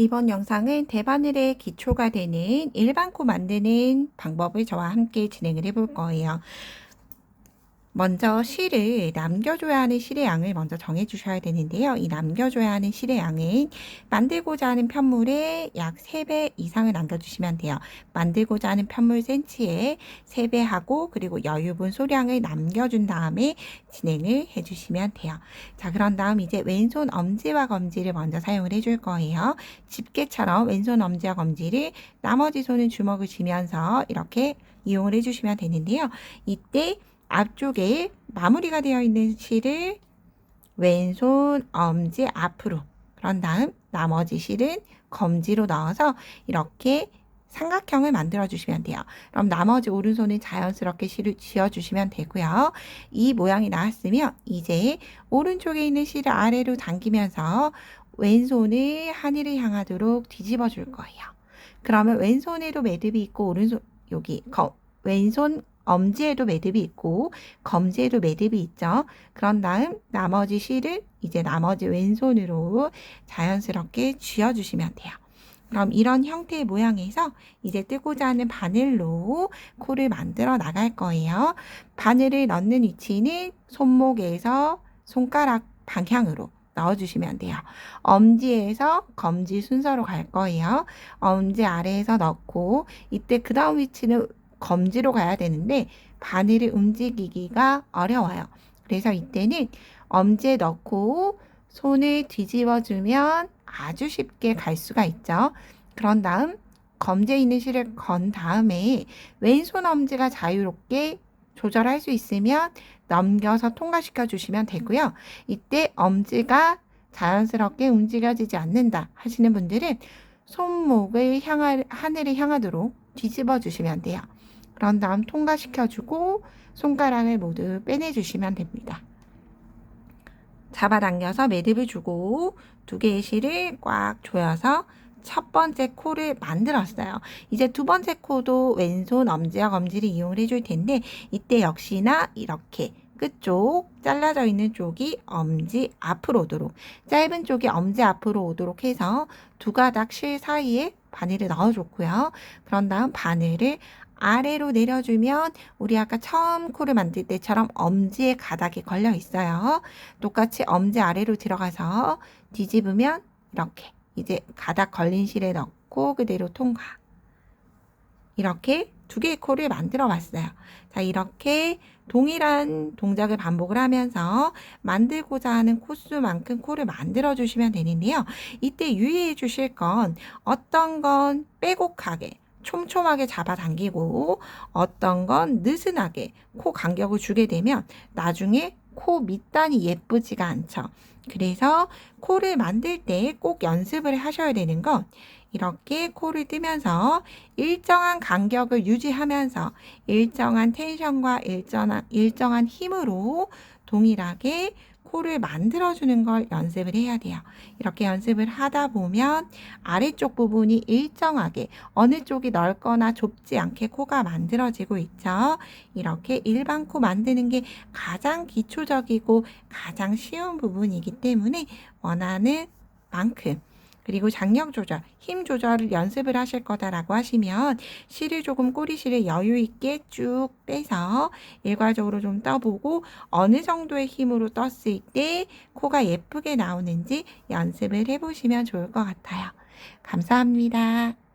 이번 영상은 대바늘의 기초가 되는 일반 코 만드는 방법을 저와 함께 진행을 해볼 거예요. 먼저 실을 남겨줘야 하는 실의 양을 먼저 정해 주셔야 되는데요. 이 남겨줘야 하는 실의 양은 만들고자 하는 편물의 약 3배 이상을 남겨주시면 돼요. 만들고자 하는 편물 센치에 3배 하고 그리고 여유분 소량을 남겨준 다음에 진행을 해주시면 돼요. 자, 그런 다음 이제 왼손 엄지와 검지를 먼저 사용을 해줄 거예요. 집게처럼 왼손 엄지와 검지를 나머지 손은 주먹을 쥐면서 이렇게 이용을 해주시면 되는데요. 이때 앞쪽에 마무리가 되어 있는 실을 왼손 엄지 앞으로 그런 다음 나머지 실은 검지로 넣어서 이렇게 삼각형을 만들어 주시면 돼요. 그럼 나머지 오른손은 자연스럽게 실을 쥐어 주시면 되고요. 이 모양이 나왔으면 이제 오른쪽에 있는 실을 아래로 당기면서 왼손을 하늘을 향하도록 뒤집어 줄 거예요. 그러면 왼손에도 매듭이 있고 오른손 여기 거, 왼손 엄지에도 매듭이 있고 검지에도 매듭이 있죠. 그런 다음 나머지 실을 이제 나머지 왼손으로 자연스럽게 쥐어주시면 돼요. 그럼 이런 형태의 모양에서 이제 뜨고자 하는 바늘로 코를 만들어 나갈 거예요. 바늘을 넣는 위치는 손목에서 손가락 방향으로 넣어주시면 돼요. 엄지에서 검지 순서로 갈 거예요. 엄지 아래에서 넣고 이때 그 다음 위치는 검지로 가야 되는데 바늘을 움직이기가 어려워요. 그래서 이때는 엄지에 넣고 손을 뒤집어 주면 아주 쉽게 갈 수가 있죠. 그런 다음 검지에 있는 실을 건 다음에 왼손 엄지가 자유롭게 조절할 수 있으면 넘겨서 통과시켜 주시면 되고요. 이때 엄지가 자연스럽게 움직여지지 않는다 하시는 분들은 손목을 향하, 하늘을 향하도록 뒤집어 주시면 돼요. 그런 다음 통과시켜주고 손가락을 모두 빼내주시면 됩니다. 잡아당겨서 매듭을 주고 두 개의 실을 꽉 조여서 첫 번째 코를 만들었어요. 이제 두 번째 코도 왼손 엄지와 검지를 이용을 해줄 텐데 이때 역시나 이렇게 끝쪽 잘라져 있는 쪽이 엄지 앞으로 오도록 짧은 쪽이 엄지 앞으로 오도록 해서 두 가닥 실 사이에 바늘을 넣어줬고요. 그런 다음 바늘을 아래로 내려주면 우리 아까 처음 코를 만들 때처럼 엄지의 가닥이 걸려 있어요. 똑같이 엄지 아래로 들어가서 뒤집으면 이렇게 이제 가닥 걸린 실에 넣고 그대로 통과. 이렇게 두 개의 코를 만들어 봤어요. 자, 이렇게 동일한 동작을 반복을 하면서 만들고자 하는 코수만큼 코를 만들어 주시면 되는데요. 이때 유의해 주실 건 어떤 건 빼곡하게 촘촘하게 잡아당기고 어떤 건 느슨하게 코 간격을 주게 되면 나중에 코 밑단이 예쁘지가 않죠. 그래서 코를 만들 때 꼭 연습을 하셔야 되는 건 이렇게 코를 뜨면서 일정한 간격을 유지하면서 일정한 텐션과 일정한, 일정한 힘으로 동일하게 코를 만들어주는 걸 연습을 해야 돼요. 이렇게 연습을 하다 보면 아래쪽 부분이 일정하게 어느 쪽이 넓거나 좁지 않게 코가 만들어지고 있죠. 이렇게 일반 코 만드는 게 가장 기초적이고 가장 쉬운 부분이기 때문에 원하는 만큼 그리고 장력 조절, 힘 조절을 연습을 하실 거다라고 하시면 실을 조금 꼬리실을 여유 있게 쭉 빼서 일괄적으로 좀 떠보고 어느 정도의 힘으로 떴을 때 코가 예쁘게 나오는지 연습을 해보시면 좋을 것 같아요. 감사합니다.